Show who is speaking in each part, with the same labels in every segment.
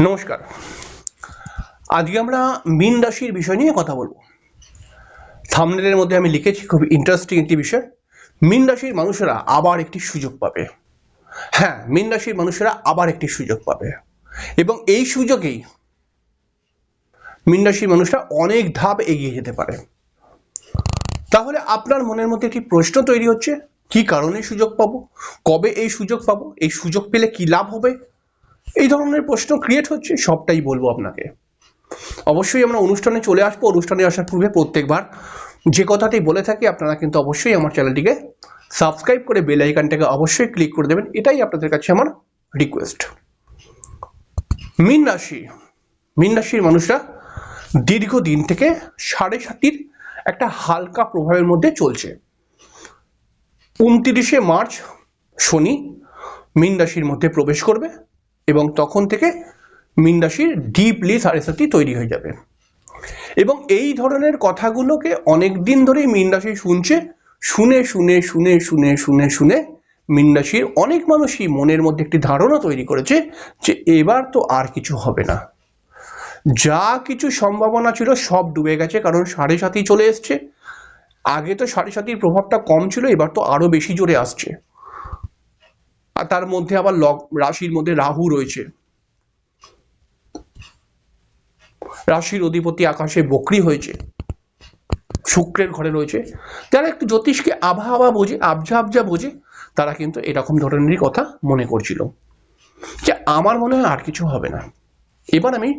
Speaker 1: নমস্কার। আজকে আমরা মীন রাশির বিষয় নিয়ে কথা বলব। থামনেলের মধ্যে আমি লিখেছি খুব ইন্টারেস্টিং একটি বিষয়। মীন রাশির মানুষেরা আবার একটি সুযোগ পাবে। হ্যাঁ মীন রাশির মানুষেরা আবার একটি সুযোগ পাবে। এবং এই সুযোগেই মীন রাশির মানুষরা অনেক ধাপ এগিয়ে যেতে পারে। তাহলে আপনার মনের মধ্যে একটি প্রশ্ন তৈরি হচ্ছে, কি কারণে সুযোগ পাবো? কবে এই সুযোগ পাবো? এই সুযোগ পেলে কি লাভ হবে? এই ধরনের প্রশ্ন ক্রিয়েট হচ্ছে, সবটাই বলব আপনাকে। অবশ্যই আমরা অনুষ্ঠানে চলে আসব, অনুষ্ঠানে আসার পূর্বে প্রত্যেকবার যে কথাটি বলে থাকি, আপনারা কিন্তু অবশ্যই আমার চ্যানেলটিকে সাবস্ক্রাইব করে বেল আইকনটাকে অবশ্যই ক্লিক করে দেবেন। এটাই আপনাদের কাছে আমার রিকোয়েস্ট মীন রাশি। মীন রাশির মানুষরা দীর্ঘদিন থেকে সাড়ে সাতির একটা হালকা প্রভাবের মধ্যে চলছে। উনতিরিশে মার্চ শনি মীন রাশির মধ্যে প্রবেশ করবে। এবং তখন থেকে মীন রাশির ডিপলি সাড়ে সাতি তৈরি হয়ে যাবে। এবং এই ধরনের কথাগুলোকে অনেক দিন ধরেই মীন রাশি শুনছে, শুনে শুনে শুনে শুনে শুনে শুনে মীন রাশির অনেক মানুষই মনের মধ্যে একটি ধারণা তৈরি করেছে যে এবার তো আর কিছু হবে না। যা কিছু সম্ভাবনা ছিল সব ডুবে গেছে, কারণ সাড়ে সাতি চলে এসছে। আগে তো সাড়ে সাতির প্রভাবটা কম ছিল, এবার তো আরও বেশি জোরে আসছে। আর তার মধ্যে আবার লগ রাশির মধ্যে রাহু রয়েছে। রাশির অধিপতি আকাশে বকরি হয়েছে, শুক্রের ঘরে রয়েছে। যারা একটু জ্যোতিষকে আভা বোঝে, আবজা আবজা বোঝে, তারা কিন্তু এরকম ধরনেরই কথা মনে করছিল। যে আমার মনে হয় আর কিছু হবে না। এবার আমি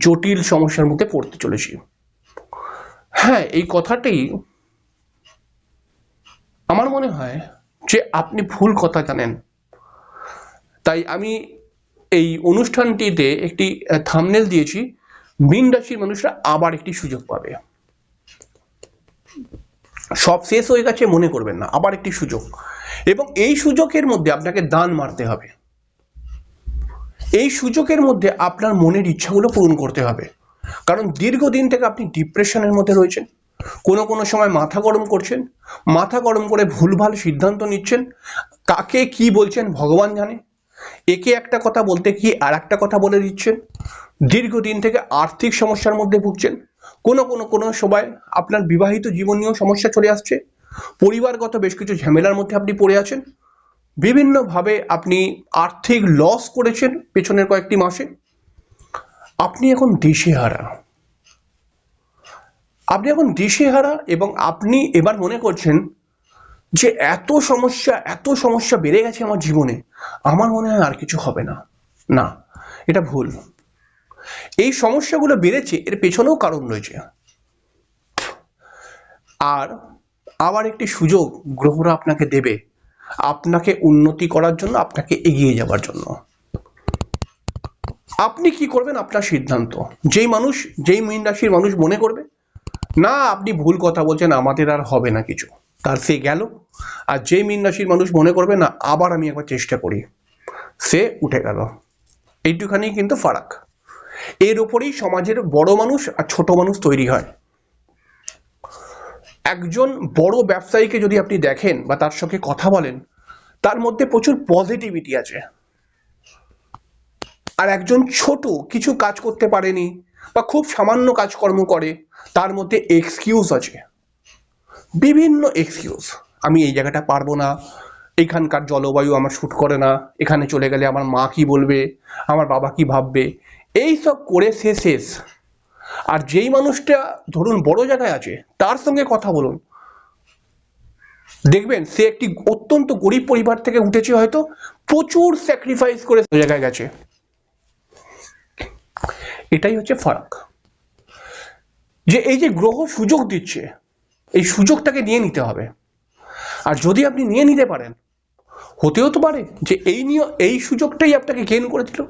Speaker 1: জটিল সমস্যার মধ্যে পড়তে চলেছি। হ্যাঁ এই কথাটি আমার মনে হয় যে আপনি ভুল কথা জানেন। তাই আমি এই অনুষ্ঠানটিতে একটি থামনেল দিয়েছি। মীন রাশির মানুষরা আবার একটি সুযোগ পাবে। সব শেষ হয়ে গেছে মনে করবেন না, আবার একটি সুযোগ। এবং এই সুযোগের মধ্যে আপনাকে দান মারতে হবে। এই সুযোগের মধ্যে আপনার মনের ইচ্ছাগুলো পূরণ করতে হবে। কারণ দীর্ঘদিন থেকে আপনি ডিপ্রেশনের মধ্যে রয়েছেন, কোনো কোনো সময় মাথা গরম করছেন, মাথা গরম করে ভুলভাল সিদ্ধান্ত নিচ্ছেন, কাকে কি বলছেন ভগবান জানে। একে একটা কথা বলতে গিয়ে আর একটা কথা বলে দিচ্ছেন। দীর্ঘদিন থেকে আর্থিক সমস্যার মধ্যে ভুগছেন। কোনো কোনো কোনো সময় আপনার বিবাহিত জীবন নিয়েও সমস্যা চলে আসছে। পরিবারগত বেশ কিছু ঝামেলার মধ্যে আপনি পড়ে আছেন। বিভিন্নভাবে আপনি আর্থিক লস করেছেন পেছনের কয়েকটি মাসে। আপনি এখন দিশেহারা। আপনি এখন দিশেহারা এবং আপনি এবার মনে করছেন যে এত সমস্যা এত সমস্যা বেড়ে গেছে আমার জীবনে, আমার মনে হয় আর কিছু হবে না। না, এটা ভুল। এই সমস্যাগুলো বেড়েছে, এর পেছনেও কারণ রয়েছে। আর আবার একটি সুযোগ গ্রহরা আপনাকে দেবে, আপনাকে উন্নতি করার জন্য, আপনাকে এগিয়ে যাওয়ার জন্য। আপনি কি করবেন? আপনার সিদ্ধান্ত। যেই মানুষ, যেই মীন রাশির মানুষ মনে করবে, না, আপনি ভুল কথা বলছেন, আমাদের আর হবে না কিছু। তার সে গেল। আর যেই মীন রাশির মানুষ মনে করবে, না, আবার আমি একবার চেষ্টা করি। সে উঠে গেল। এইটুখানি কিন্তু ফারাক। এর উপরেই সমাজের বড় মানুষ আর ছোট মানুষ তৈরি হয়। একজন বড় ব্যবসায়ীকে যদি আপনি দেখেন বা তার সঙ্গে কথা বলেন, তার মধ্যে প্রচুর পজিটিভিটি আছে। আর একজন ছোট কিছু কাজ করতে পারেনি বা খুব সামান্য কাজকর্ম করে, তার মধ্যে এক্সকিউজ আছে। বিভিন্ন এক্সকিউজ আমি এই জায়গাটা পারব না, এখানকার জলবায়ু আমার শ্যুট করে না, এখানে চলে গেলে আমার মা কি বলবে, আমার বাবা কি ভাববে? এই সব করে সে শেষ। আর যেই মানুষটা ধরুন বড় জায়গায় আছে, তার সঙ্গে কথা বলুন। দেখবেন সে একটি অত্যন্ত গরিব পরিবার থেকে উঠেছে হয়তো, প্রচুর স্যাক্রিফাইস করে জায়গায় গেছে। এটাই হচ্ছে ফারাক। যে এই যে গ্রহ সুযোগ দিচ্ছে এই সুযোগটাকে নিয়ে নিতে হবে। আর যদি আপনি নিয়ে নিতে পারেন, হতেও তো পারে যে এই নিয়ে, এই সুযোগটাই আপনাকে গেন করে দিল।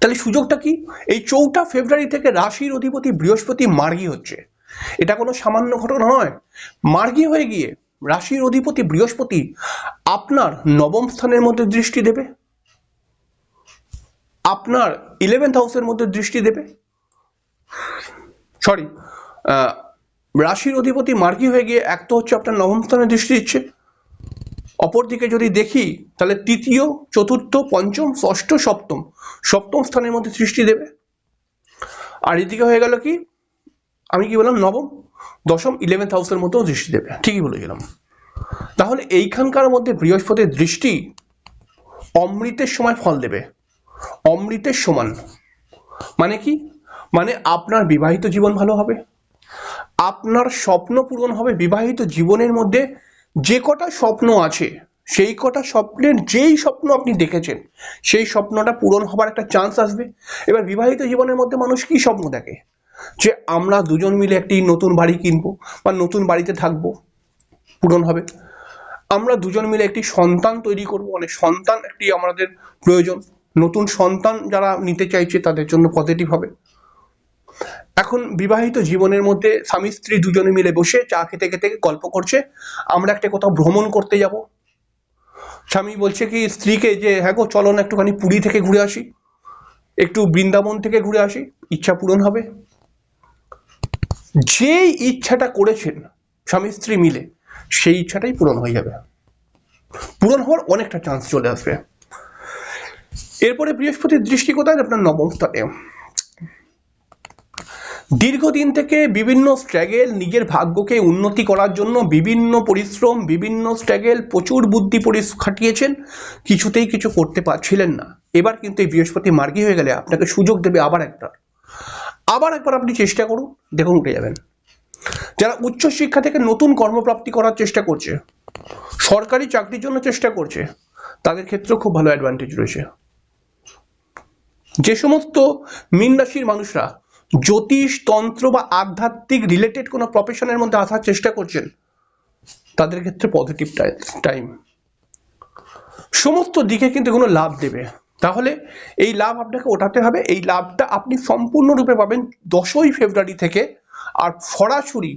Speaker 1: তাহলে সুযোগটা কি? এই চৌঠা ফেব্রুয়ারি থেকে রাশির অধিপতি বৃহস্পতি মার্গী হচ্ছে। এটা কোনো সামান্য ঘটনা নয়। মার্গী হয়ে গিয়ে রাশির অধিপতি বৃহস্পতি আপনার নবম স্থানের মধ্যে দৃষ্টি দেবে। আপনার ইলেভেন্থ হাউসের মধ্যে দৃষ্টি দেবে। সরি রাশির অধিপতি মার্গী হয়ে গিয়ে এক তো হচ্ছে আপনার নবম স্থানে দৃষ্টি দিচ্ছে। অপরদিকে যদি দেখি, তাহলে তৃতীয়, চতুর্থ, পঞ্চম, ষষ্ঠ, সপ্তম। সপ্তম স্থানের মধ্যে সৃষ্টি দেবে। আর এদিকে হয়ে গেল কি? আমি কি বললাম? নবম। দশম ইলেভেন্থ হাউসের মধ্যেও দৃষ্টি দেবে। ঠিকই বলে গেলাম। তাহলে এইখানকার মধ্যে বৃহস্পতির দৃষ্টি অমৃতের সময় ফল দেবে। অমৃতের সমান। মানে কি? মানে আপনার বিবাহিত জীবন ভালো হবে। আপনার স্বপ্ন পূরণ হবে বিবাহিত জীবনের মধ্যে। যে কটা স্বপ্ন আছে, সেই কটা স্বপ্নের যেই স্বপ্ন আপনি দেখেছেন, সেই স্বপ্নটা পূরণ হবার একটা চান্স আসবে। এবার বিবাহিত জীবনের মধ্যে মানুষ কি স্বপ্ন দেখে? যে আমরা দুজন মিলে একটি নতুন বাড়ি কিনবো বা নতুন বাড়িতে থাকব, পূরণ হবে। আমরা দুজন মিলে একটি সন্তান তৈরি করব মানে সন্তান একটি আমাদের প্রয়োজন। নতুন সন্তান যারা নিতে চাইছে তাদের জন্য পজিটিভ হবে। এখন বিবাহিত জীবনের মধ্যে স্বামী স্ত্রী দুজনে মিলে বসে চা খেতে খেতে গল্প করছে। আমরা একটা কোথাও ভ্রমণ করতে যাব। স্বামী বলছে কি, স্ত্রীকে যে হ্যাঁ গো, চলো না একটুখানি পুরী থেকে ঘুরে আসি। একটু বৃন্দাবন থেকে ঘুরে আসি। ইচ্ছা পূরণ হবে। যেই ইচ্ছাটা করেছেন স্বামী স্ত্রী মিলে, সেই ইচ্ছাটাই পূরণ হয়ে যাবে। পূরণ হওয়ার অনেকটা চান্স চলে আসবে। এরপরে বৃহস্পতির দৃষ্টি কোথায় আপনার নবম স্থানে। দীর্ঘদিন থেকে বিভিন্ন স্ট্রাগেল নিজের ভাগ্যকে উন্নতি করার জন্য বিভিন্ন পরিশ্রম, বিভিন্ন স্ট্রাগেল প্রচুর বুদ্ধি পরিস খাটিয়েছেন। কিছুতেই কিছু করতে পারছিলেন না। এবার কিন্তু এই বৃহস্পতি মার্গি হয়ে গেলে আপনাকে সুযোগ দেবে আবার একটা আবার একবার আপনি চেষ্টা করুন, দেখুন উঠে যাবেন যারা উচ্চশিক্ষা থেকে নতুন কর্মপ্রাপ্তি করার চেষ্টা করছে, সরকারি চাকরির জন্য চেষ্টা করছে, তাদের ক্ষেত্রেও খুব ভালো অ্যাডভান্টেজ রয়েছে। যে সমস্ত মীন রাশির মানুষরা জ্যোতিষ তন্ত্র বা আধ্যাত্মিক রিলেটেড কোনো প্রফেশনের মধ্যে আসার চেষ্টা করছেন, তাদের ক্ষেত্রে পজিটিভ টাইম সমস্ত দিকে কিন্তু কোনো লাভ দেবে। তাহলে এই লাভ আপনাকে ওঠাতে হবে, এই লাভটা আপনি সম্পূর্ণরূপে পাবেন দশই ফেব্রুয়ারি থেকে, আর সরাসরি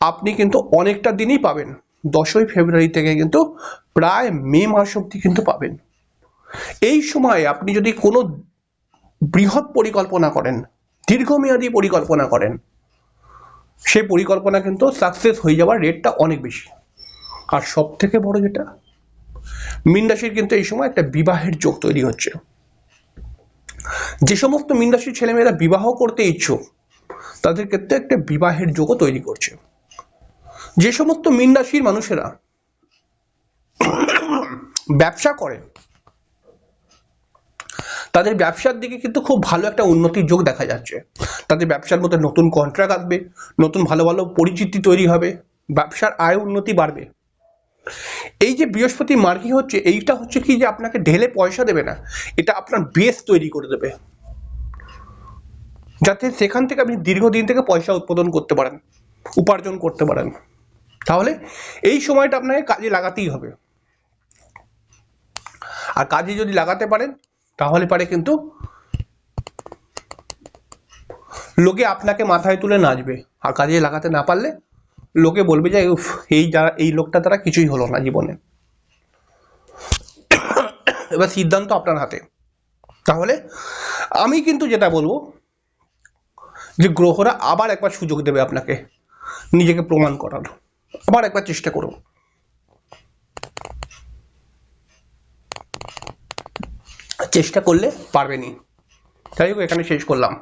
Speaker 1: আপনি কিন্তু অনেকটা দিনই পাবেন। দশই ফেব্রুয়ারি থেকে কিন্তু প্রায় মে মাস অবধি কিন্তু পাবেন। এই সময় আপনি যদি কোনো বৃহৎ পরিকল্পনা করেন দীর্ঘমেয়াদী পরিকল্পনা করেন। সেই পরিকল্পনা কিন্তু সাকসেস হয়ে যাওয়ার রেটটা অনেক বেশি। আর সব থেকে বড় যেটা, মীন রাশির কিন্তু এই সময় একটা বিবাহের যোগ তৈরি হচ্ছে। যে সমস্ত মীন রাশির ছেলেমেয়েরা বিবাহ করতে ইচ্ছুক, তাদের ক্ষেত্রে একটা বিবাহের যোগও তৈরি করছে। যে সমস্ত মীন রাশির মানুষেরা ব্যবসা করে তাদের ব্যবসার দিকে কিন্তু খুব ভালো একটা উন্নতির যোগ দেখা যাচ্ছে। তাদের ব্যবসার মধ্যে নতুন কন্ট্রাক্ট আসবে, নতুন ভালো ভালো পরিচিতি তৈরি হবে, ব্যবসার আয় উন্নতি বাড়বে। এই যে বৃহস্পতি মার্কি হচ্ছে, এইটা হচ্ছে কি যে আপনাকে ঢেলে পয়সা দেবে না, এটা আপনার বেস তৈরি করে দেবে। যাতে সেখান থেকে আপনি দীর্ঘদিন থেকে পয়সা উৎপাদন করতে পারেন, উপার্জন করতে পারেন। তাহলে এই সময়টা আপনাকে কাজে লাগাতেই হবে। আর কাজে যদি লাগাতে পারেন তাহলে পারে কিন্তু লোকে আপনাকে মাথায় তুলে নাচবে আর কাজে লাগাতে না পারলে লোকে বলবে যে এই যারা, এই লোকটা তারা কিছুই হলো না জীবনে। এবার সিদ্ধান্ত আপনার হাতে। তাহলে আমি কিন্তু যেটা বলব, যে গ্রহরা আবার একবার সুযোগ দেবে আপনাকে নিজেকে প্রমাণ করার। আবার একবার চেষ্টা করুন। চেষ্টা করলে পারবেনই। যাই হোক এখানে শেষ করলাম।